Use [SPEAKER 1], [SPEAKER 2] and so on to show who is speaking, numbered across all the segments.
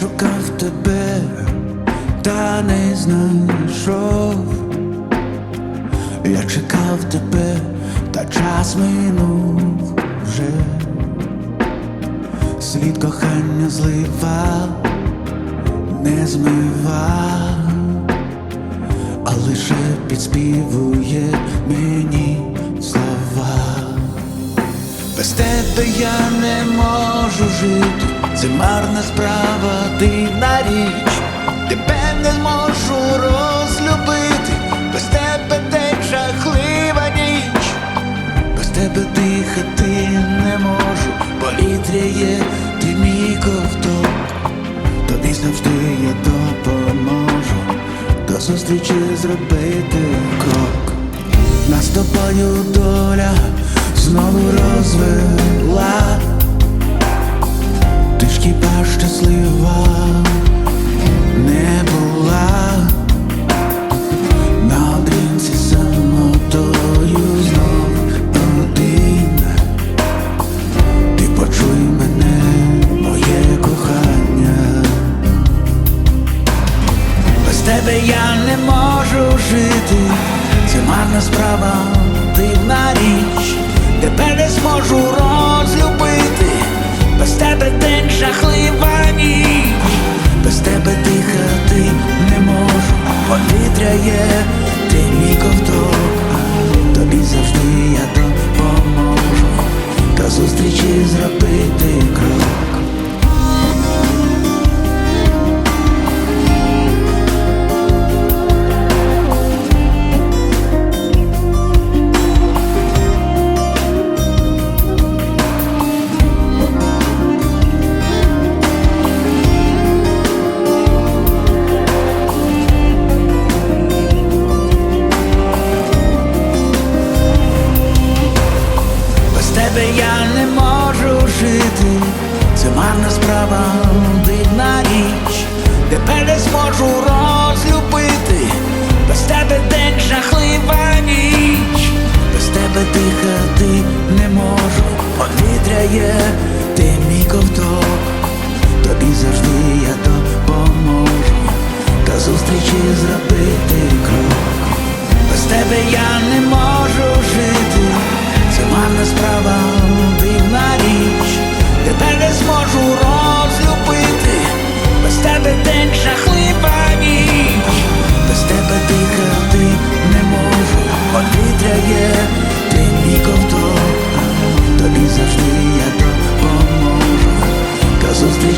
[SPEAKER 1] шукав тебе, та не знайшов. Я чекав тебе, та час минув вже. Слід кохання злива, не змива, а лише підспівує мені слова. Без тебе я не можу жити, це марна справа, дивна річ. Тебе не зможу розлюбити, без тебе день жахлива ніч, без тебе дихати не можу, повітря є, ти мій ковток, тобі завжди я допоможу, до зустрічі зробити крок. Нас тобою доля знову розвела, тебе я не можу жити, це марна справа, дивна річ, тебе я не можу жити, це марна справа, дивна річ, тепер не зможу розлюбити, без тебе день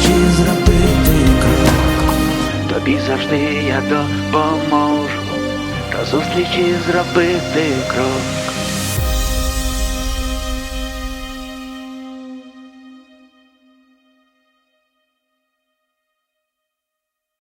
[SPEAKER 1] зустрічі зробити крок. Тобі завжди я допоможу, та зустрічі зробити крок.